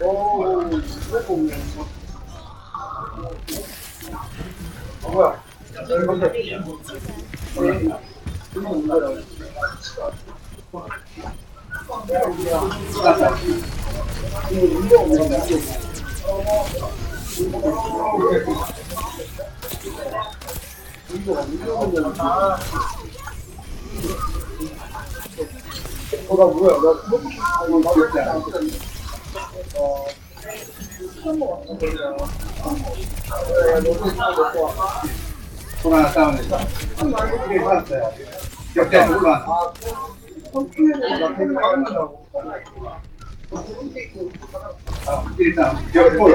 哦，没共鸣。好吧，没事没事，没事。 소나 싸움에서 이게 살았어요. 역대 누구만 일단 열 골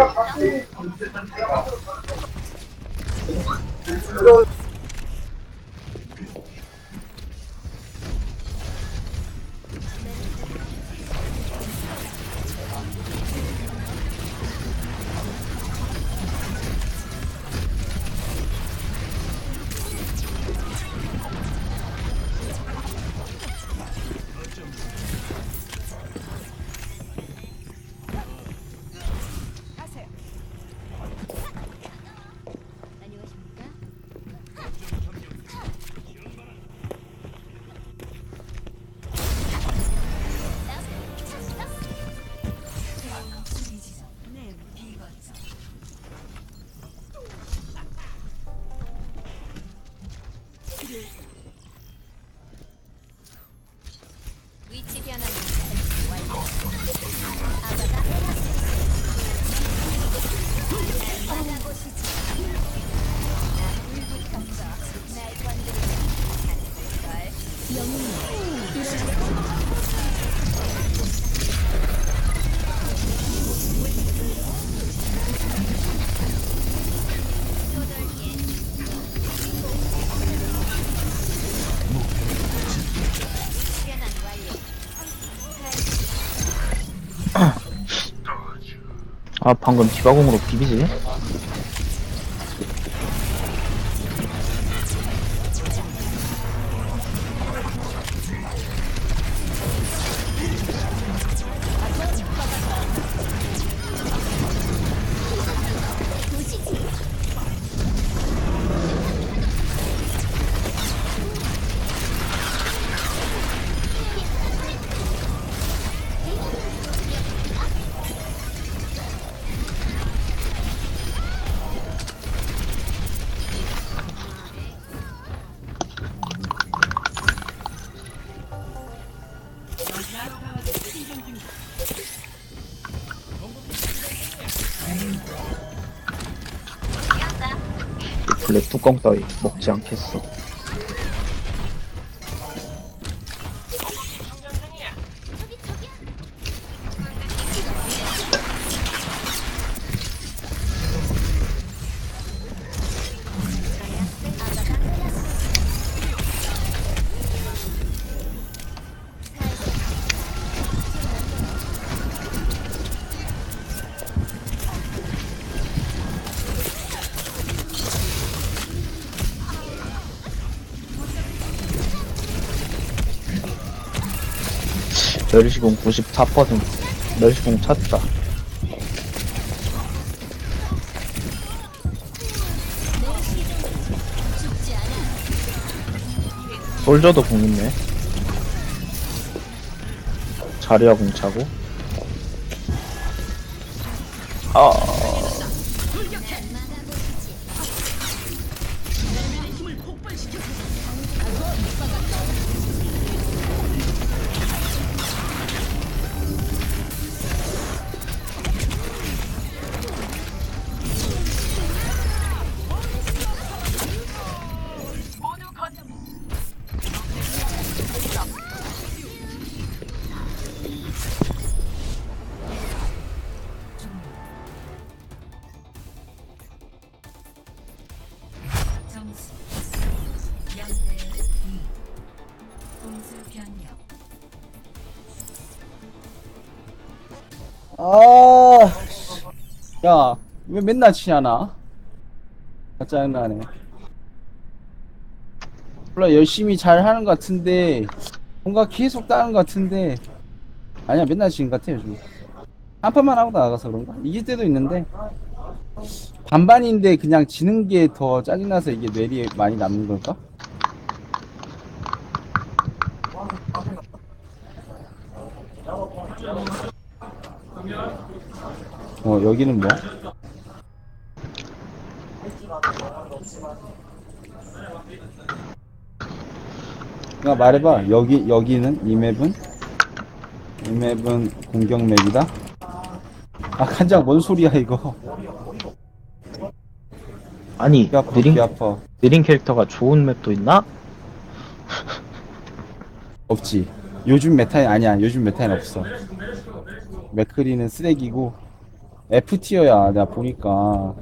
아 방금 디바공으로 비비지? 뚜껑 따위 먹지 않겠어 멸시공 94% 멸시공 찾다. 솔저도 공 있네. 자리야 공 차고. 아 아, 야, 왜 맨날 치냐, 나? 아, 짜증나네. 몰라, 열심히 잘 하는 것 같은데, 뭔가 계속 따는 것 같은데, 아니야 맨날 지금 같아 요즘 한 판만 하고 나가서 그런가? 이길 때도 있는데 반반인데 그냥 지는 게 더 짜증나서 이게 뇌리에 많이 남는 걸까? 어 여기는 뭐? 야 말해봐 여기 여기는 이 맵은 이 맵은 공격 맵이다. 아 간장 뭔 소리야 이거? 아니 귀 아파 느린 귀 아파. 느린 캐릭터가 좋은 맵도 있나? 없지. 요즘 메타인 아니야. 요즘 메타인 없어. 맥크리는 쓰레기고 F 티어야. 내가 보니까.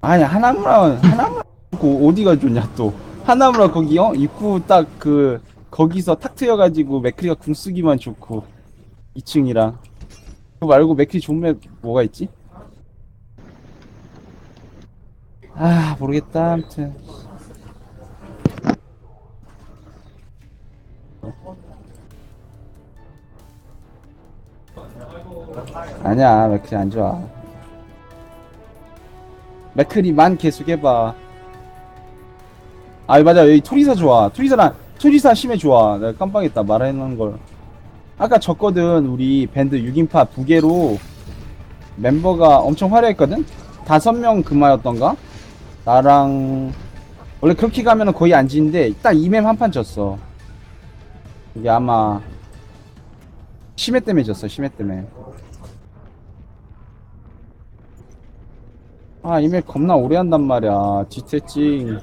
아니 하나무라 하나무라 고 어디가 좋냐 또. 하나무라 거기 어 입구 딱 그 거기서 탁 트여가지고 맥크리가 궁 쓰기만 좋고 2층이랑 그거 말고 맥크리 좋은 맵 뭐가 있지? 아 모르겠다 아무튼 아니야 맥크리 안 좋아. 맥크리만 계속 해봐. 아 맞아. 여기 토리사 좋아. 토리사랑 토리사 심해 좋아. 내가 깜빡했다. 말하는 걸. 아까 졌거든 우리 밴드 6인파 두 개로. 멤버가 엄청 화려했거든? 다섯 명 금화였던가? 나랑 원래 그렇게 가면은 거의 안 지는데 딱 이맵 한 판 졌어. 이게 아마 심해 때문에 졌어 심해 때문에. 아 이맵 겁나 오래 한단 말이야. 뒤태찡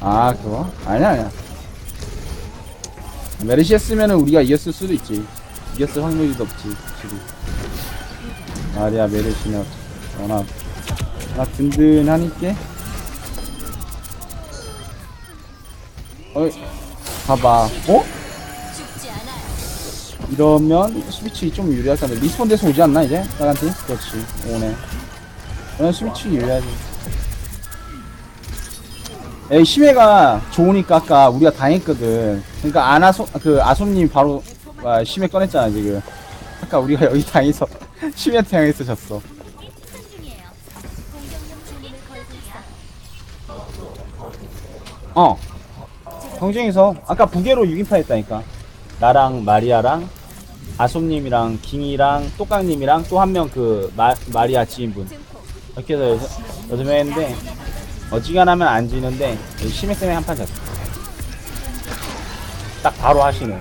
아 그거? 아니야 아니야. 메르시 했으면은 우리가 이겼을 수도 있지. 이겼을 확률이 높지 확실히. 말이야 메르시는 워낙 워낙 든든하니까 어이 봐봐 어? 이러면 스위치 좀 유리할 텐데 리스폰 돼서 오지 않나 이제? 나한테? 그렇지 오네 그냥 스위치 유리하지 에이 심해가 좋으니까 아까 우리가 당했거든 그러니까 아나소 그 아솜님 바로 아, 심해 꺼냈잖아 지금 아까 우리가 여기 당해서 심해 당해서 졌어 있어. 어 경쟁에서 아까 부계로 6인파 했다니까. 나랑 마리아랑 아솜님이랑 킹이랑 똑강님이랑 또 한 명 그 마리아 지인분. 이렇게 해서 여섯, 여섯 명 했는데 어지간하면 안 지는데 심해 때문에 한판 졌어 딱 바로 하시네.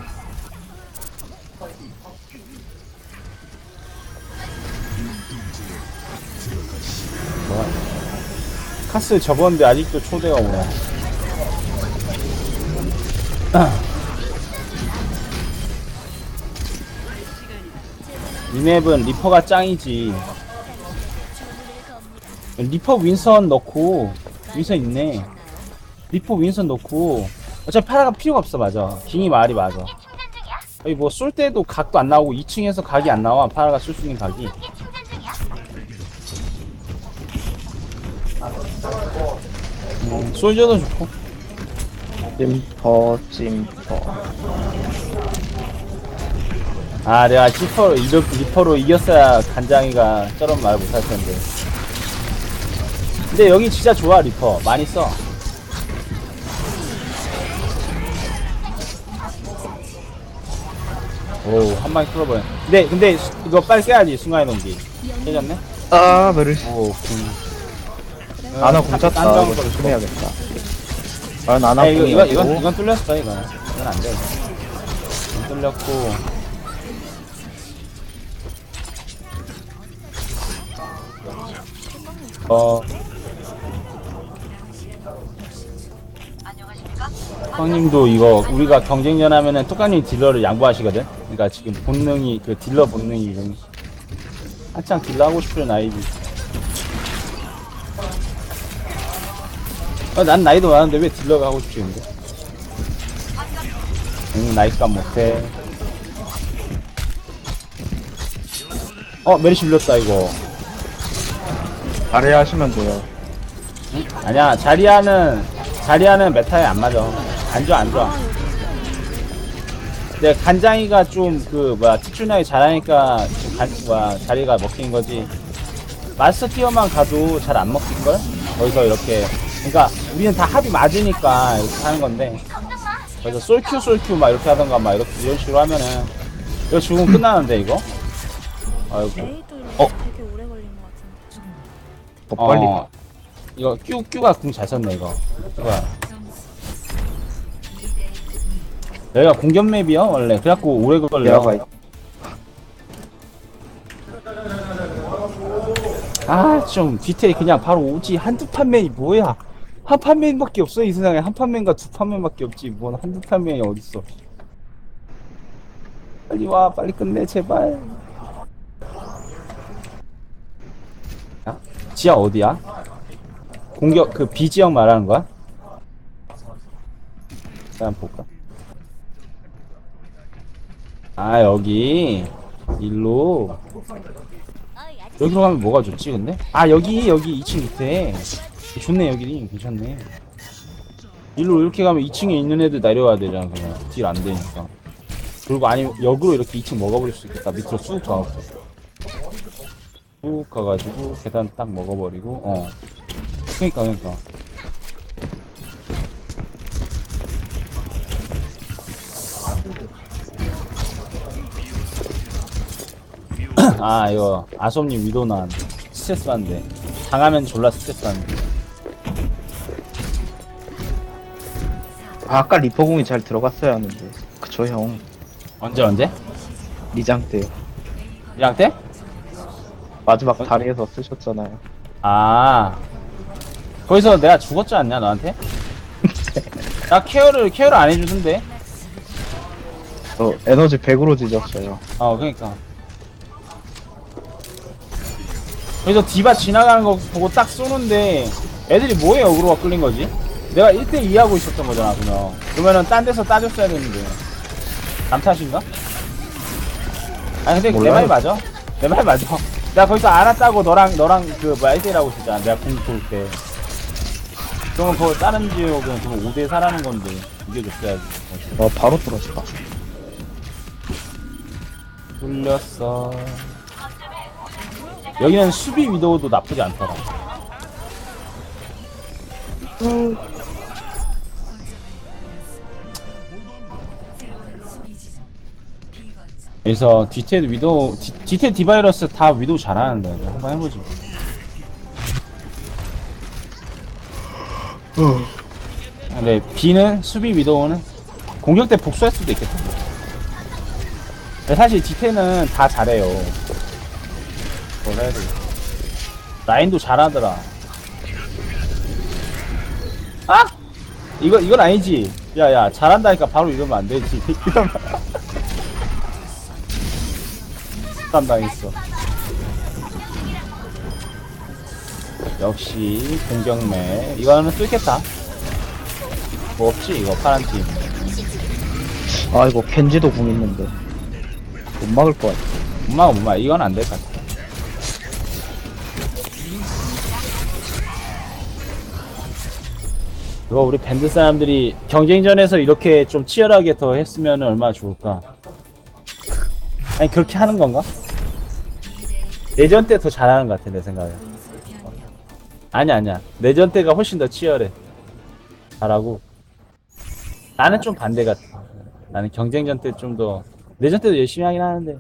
뭐야 카스 접었는데 아직도 초대가 오네 이 맵은 리퍼가 짱이지. 리퍼 윈선 넣고 윈선 있네. 리퍼 윈선 넣고. 어차피 파라가 필요가 없어 맞아. 킹이 말이 맞아. 여기 뭐 쏠 때도 각도 안 나오고 2층에서 각이 안 나와. 파라가 쓸수 있는 각이. 음, 솔저도 좋고 찜퍼 찜퍼 아 내가 리퍼로, 리퍼로 이겼어야 간장이가 저런 말 못할 텐데 근데 여기 진짜 좋아 리퍼 많이 써 오, 한 방에 뚫어버려. 근데, 근데, 수- 이거 빨리 깨야지, 순간의 동기. 깨졌네? 아 메르시 오, 군. 아나 공 찼다 딴 이거 조심해야겠다 아 나나 아, 이거, 이건, 이건, 이건 뚫렸어, 이건. 이건 안 돼. 이건 뚫렸고. 어. 형님도 이거 우리가 경쟁전 하면은 뚜까님 딜러를 양보하시거든? 그러니까 지금 본능이 그 딜러 본능이 좀 한창 딜러 하고 싶은 나이지 어, 난 나이도 많은데 왜 딜러가 하고 싶지 근데 응 나이값 못해 어 메리시 불렸다 이거 아래 하시면 돼요 아니야 자리아는 자리하는 메타에 안 맞아. 안 좋아, 안 좋아. 근데 간장이가 좀 그 뭐야 특출나게 잘하니까 지금 간, 뭐야 자리가 먹힌 거지. 마스터 티어만 가도 잘 안 먹힌 걸? 거기서 이렇게. 그러니까 우리는 다 합이 맞으니까 이렇게 하는 건데. 그래서 솔큐 솔큐 막 이렇게 하던가 막 이렇게 이런 식으로 하면은 이거 죽으면 끝나는데 이거. 아이고. 레이도 어? 되게 오래 걸린 것 같은데. 더 빨리 어, 이거 큐 큐가 궁잘 썼네 이거. 뭐야? 여기가 공격 맵이요 원래 그래갖고 오래 걸려. 내가 있 아 좀 디테일 그냥 바로 오지 한두 판맨이 뭐야? 한 판맨밖에 없어 이 세상에 한 판맨과 두 판맨밖에 없지 뭔 한두 판맨이 어딨어? 빨리 와 빨리 끝내 제발. 야, 지하 어디야? 공격 그 B 지역 말하는 거야? 일단 볼까? 아 여기 일로 여기로 가면 뭐가 좋지 근데? 아 여기 여기 2층 밑에. 좋네 여기 괜찮네. 일로 이렇게 가면 2층에 있는 애들 내려와야 되잖아 그냥. 딜 안 되니까. 그리고 아니면 역으로 이렇게 2층 먹어버릴 수 있겠다. 밑으로 쑥 가고. 쑥 가가지고 계단 딱 먹어버리고 어. 그니까 그니까 아 이거 아솜님 위도난 스트레스 받는데. 당하면 졸라 스트레스 받는데. 아, 아까 리퍼공이 잘 들어갔어야 하는데. 그쵸 형. 언제 언제? 리장 때. 1학 때? 마지막 다리에서 쓰셨잖아요. 아. 거기서 내가 죽었지 않냐 너한테? 나 케어를 케어를 안 해주던데. 저 에너지 100으로 뒤졌어요. 어 그니까 그래서 디바 지나가는 거 보고 딱 쏘는데 애들이 뭐에 어그로가 끌린 거지? 내가 1대2 하고 있었던 거잖아 그냥. 그러면은 딴 데서 따졌어야 되는데. 남 탓인가? 아니 근데 내 몰라요. 말이 맞아? 내 말이 맞아? 내가 거기서 알았다고 너랑 너랑 그 뭐야 1대1하고 있었잖아. 내가 공돌때. 그러면 그거 다른 지역은 그거 5대 4라는 건데 이겨줬어야지. 어 바로 뚫었다. 뚫렸어. 여기는 수비 위도우도 나쁘지 않더라. 그래서 뒤태 위도우, 뒤- 뒤태 디바이러스 다 위도우 잘하는데 한번 해보지. 근데 B는 수비 위도우는 공격 때 복수할 수도 있겠다. 근데 사실 디테는 다 잘해요. 뭘 해야 돼. 라인도 잘하더라. 아! 이거, 이건 아니지. 야, 야, 잘한다니까 바로 이러면 안 되지. 이러면. 당했어. 역시, 공격매. 이거는 뚫겠다. 뭐 없지, 이거, 파란 팀. 아 이거 켄지도 궁 있는데 못 막을 것 같아 엄마가 엄마 이건 안 될 것 같아. 이거 우리 밴드 사람들이 경쟁전에서 이렇게 좀 치열하게 더 했으면 얼마나 좋을까. 아니 그렇게 하는 건가? 내전 때 더 잘하는 것 같아 내 생각에. 아니 아니야 내전 때가 훨씬 더 치열해. 잘하고. 나는 좀 반대 같아. 나는 경쟁전 때 좀 더 내전 때도 열심히 하긴 하는데.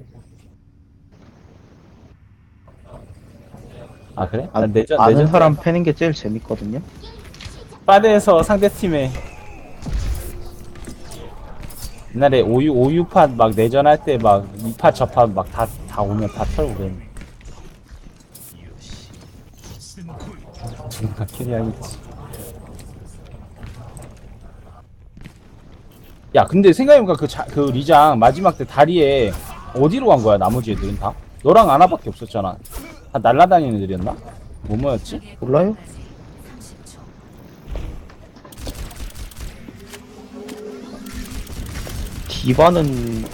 아 그래? 아, 난 내전 아는 내전 사람 패는 게 제일 재밌거든요 바드에서 상대 팀에 옛날에 오유 오유팟 막 내전할 때 막 이팟 저팟 막 다 다 오면 다 털고 그랬는데. 누가 캐리하겠지. 야 근데 생각해보니까 그, 자, 그 리장 마지막 때 다리에 어디로 간 거야 나머지 애들은 다? 너랑 아나밖에 없었잖아 다 날라다니는 애들이었나? 뭐 뭐였지? 몰라요? 디바는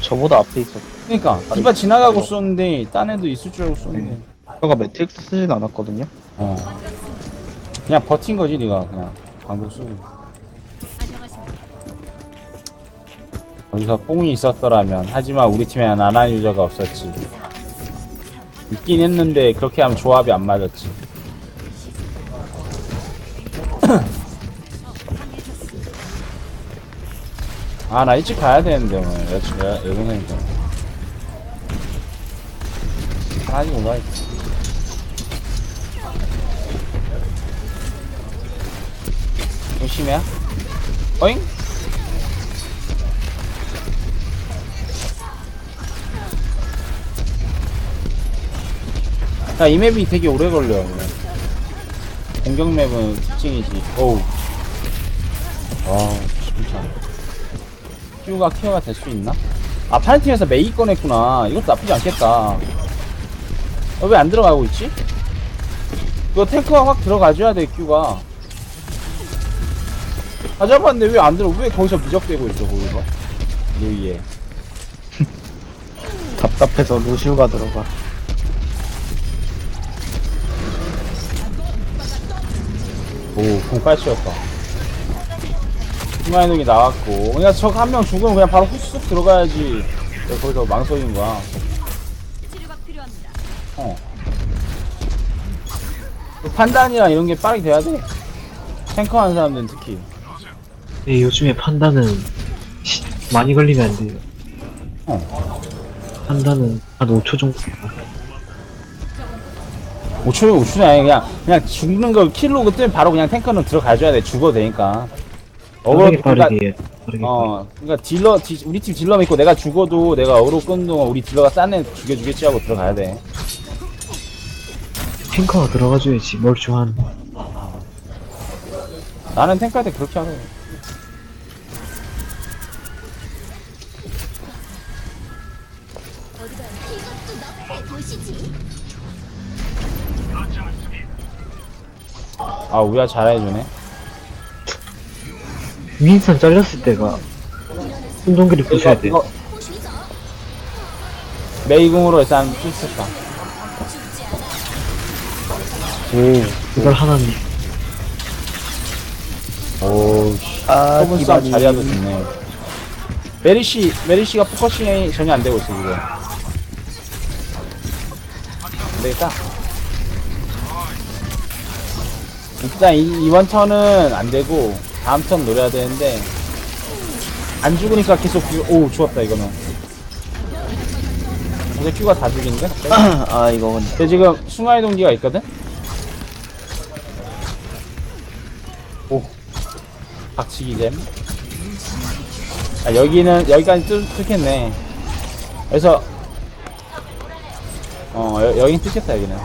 저보다 앞에 있었어 그니까 디바 지나가고 쏘는데 딴 애도 있을 줄 알고 쏘는데. 디바가 매트릭스 쓰진 않았거든요? 어. 그냥 버틴 거지 니가 그냥 방독수. 안녕하십니까. 거기서 뽕이 있었더라면 하지만 우리 팀에 나나 유저가 없었지. 있긴 했는데 그렇게 하면 조합이 안 맞았지 아 나 일찍 가야 되는데 오늘 여, 여, 여동생이니까 하지 못 가야지 조심해 어잉? 야, 이 맵이 되게 오래 걸려. 그냥. 공격 맵은 특징이지. 어우. 와, 진짜. 큐가 케어가 될 수 있나? 아, 파이팅에서 메이 꺼냈구나. 이것도 나쁘지 않겠다. 어, 왜 안 들어가고 있지? 이거 탱크가 확 들어가줘야 돼, 큐가. 아, 잡았는데 왜 안 들어? 왜 거기서 미적대고 있어, 거기서? 여기에. 답답해서 루시우가 들어가. 오, 공빨 씌웠다. 순간이동이 나왔고. 그냥 적 한 명 죽으면 그냥 바로 후쑥 들어가야지. 왜 거기서 망설인 거야. 어. 그 판단이랑 이런 게 빠르게 돼야 돼. 탱커 하는 사람들은 특히. 네, 요즘에 판단은 시- 많이 걸리면 안 돼요. 어. 판단은 한 5초 정도. 5초면 5초는 아니 그냥, 그냥 죽는 걸 킬로 그때 바로 그냥 탱커는 들어가줘야 돼. 죽어도 되니까. 빠르게 그러니까- 빠르게. 빠르게. 어, 그러니까 딜러, 디- 우리 팀 딜러 믿고 내가 죽어도 내가 어로 끄는 동안 우리 딜러가 싼 애 죽여주겠지 하고 들어가야 돼. 탱커가 들어가줘야지. 뭘 좋아하는. 나는 때 그렇게 도시지. 아, 우리가 잘해주네. 윈선 잘렸을 때가 운동기를 부셔야 돼. 이거 메이궁으로 일단 필수다. 그걸 하나는 오, 씨. 아, 좁은 싸움 기반이. 자리하도 좋네. 메리시, 메리시가 포커싱이 전혀 안 되고 있어, 지금. 안 되겠다. 일단 이, 이번 턴은 안 되고, 다음 턴 노려야 되는데, 안 죽으니까 계속, 뷰- 오, 죽었다, 이거는. 근데 큐가 다? 갑자기? 아, 이거 근데. 근데 지금 순간의 동기가 있거든? 오. 박치기 잼. 아, 여기는, 여기까지 뚫, 뚫겠네. 그래서, 어, 여, 여긴 뚫겠다, 여기는.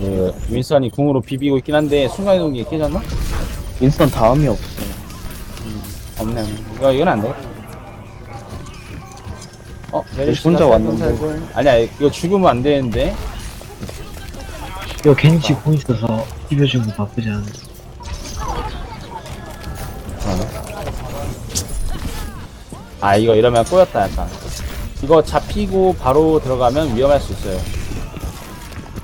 예, 윈선이 궁으로 비비고 있긴 한데, 순간의 동기 깨졌나? 윈스턴 다음이 없어. 없네. 이거, 이건 안 돼. 어, 메리시가 혼자 왔는데. 아니야, 이거 죽으면 안 되는데. 이거 겐지 공 있어서 비벼주는 거 나쁘지 않아. 아 이거 이러면 꼬였다 약간 이거 잡히고 바로 들어가면 위험할 수 있어요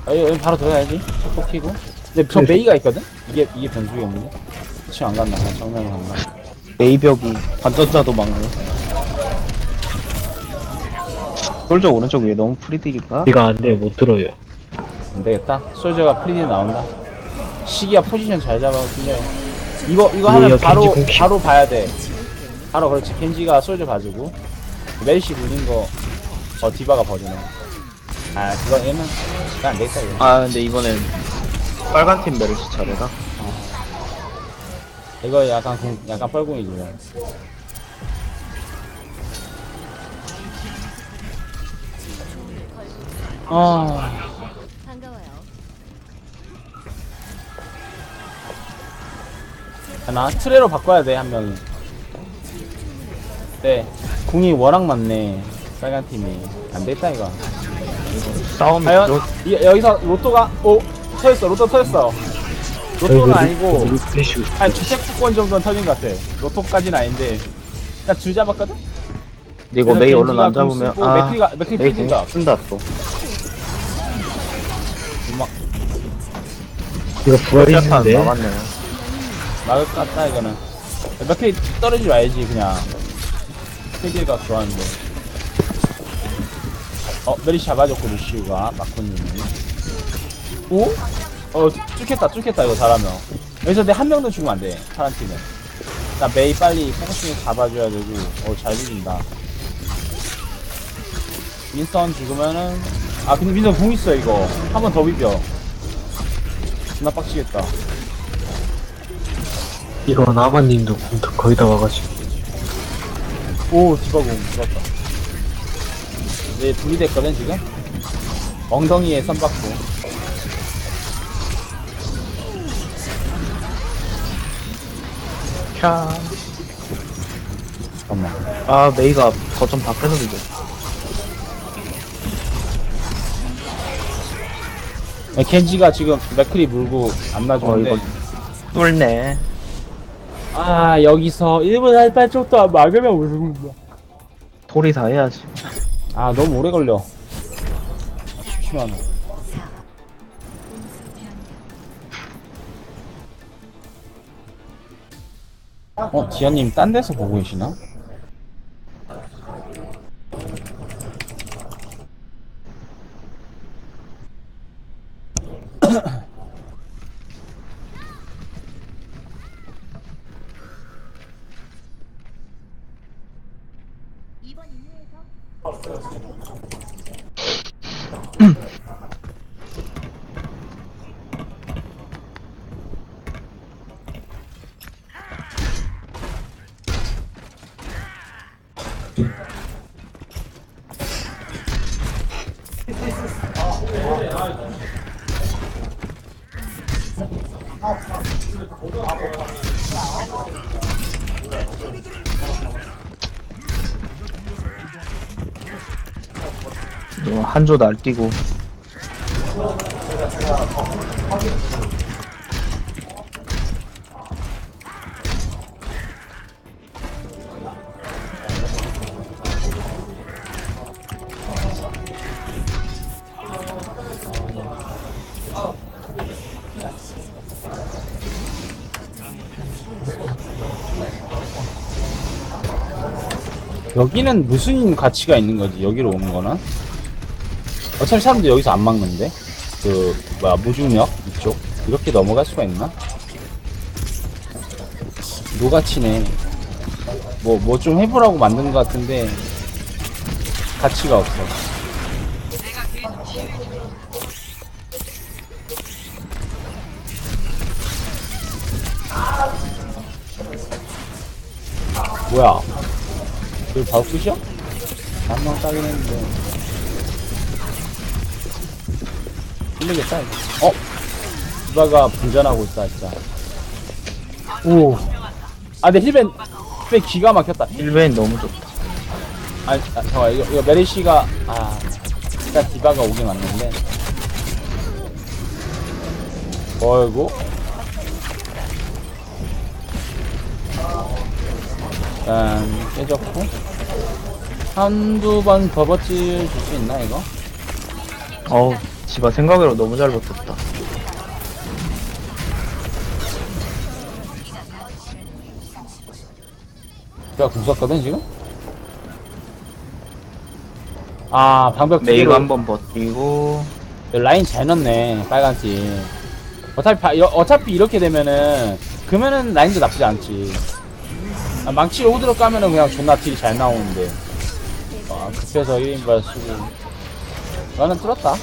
아, 이거 바로 들어가야지. 톡 키고. 근데 저 메이가 있거든? 이게 이게 변수가 없는데 지금 안 그냥 정면으로 간다. 메이벽이 반전자도 막네. 솔저 오른쪽 위에 너무 프리딜인가? 이거 안 돼, 못 들어요. 안 되겠다. 솔저가 프리디 나온다. 시기야 포지션 잘 잡아서 틀려요 이거 이거 하면 겐지 바로 공식. 바로 봐야 돼. 바로 그렇지. 켄지가 솔저 봐주고. 멜시 굴린 거 어 디바가 버리네 아 그거 얘는 그거 안 되겠다 이거 아, 근데 이번엔 빨간 팀 메르시 차례다. 이거 약간 공, 약간 뻘궁이지. 이거. 아, 반가워요. 나 트레로 바꿔야 돼, 한 명이. 네, 궁이 워낙 많네. 빨간 팀이. 안 됐다, 이거. 싸움이 과연, 로... 이, 여기서 로또가, 오, 터졌어, 로또 터졌어. 로또는 아니고, 한 주택수권 정도는 터진 것 같아. 로또까지는 아닌데. 그냥 줄 잡았거든? 이거 메이 얼른 안 잡으면 아, 맥크리가, 맥크리 메이 풀린다. 궁 쓴다 또. 음악. 이거 부활이 짤판 있는데 나갔네요. 막을 것 같다 이거는 몇개 떨어지지 말지 그냥 세계가 좋아하는데 어 메리 잡아줬고 루시우가 마코님이. 오? 어 뚫겠다 뚫겠다 이거 잘하면. 여기서 내 한 명도 죽으면 안 돼 파란 팀은. 나 메이 빨리 포커싱을 잡아줘야 되고 어잘 비빈다. 윈스턴 죽으면은 아 근데 윈스턴 공 있어 이거. 한 번 더 비벼. 존나 빡치겠다. 이거 나바님도 거의 다 와가지고. 오 디바공 들었다 네 둘이 됐거든 지금 엉덩이에 썬받고 캬. 잠깐만 아, 메이가 거점 다 뺏었는데. 네, 켄지가 지금 맥크리 물고 안 어, 놔주는데 이거 뚫네. 아 여기서 1분 할발 쪽도 안 막으면 무슨 토리 다 해야지. 아 너무 오래 걸려 심심하네 어 지연님 딴 데서 보고 계시나? 어, 한조 날뛰고. 여기는 무슨 가치가 있는 거지? 여기로 오는 거는 어차피 사람들 여기서 안 막는데? 그 뭐야 무중력? 이쪽? 이렇게 넘어갈 수가 있나? 노가치네. 뭐 뭐 좀 해보라고 만든 것 같은데 가치가 없어. 뭐야 이거 바로 끝이야? 한명 따긴 했는데 힘들겠다 이거 어? 디바가 분전하고 있다 진짜 오. 아 근데 힐벤 힐벤 기가 막혔다 1벤 너무 좋다. 아, 아 잠깐만 이거, 이거 메리시가 아 일단 디바가 오긴 왔는데 어이구 일단 깨졌고 한두 번더 버틸 수 있나 이거? 어우, 지바 생각으로 너무 잘 버텼다. 내가 궁썼거든 지금? 아 방벽 두 메이가 개로 한번 버티고. 라인 잘 넣네 빨간 팀 어차피 바- 여- 어차피 이렇게 되면은 그러면은 라인도 나쁘지 않지 아, 망치 오드로 까면은 그냥 존나 딜이 잘 나오는데. 아 급해서 1인발 쓰고. 나는 뚫었다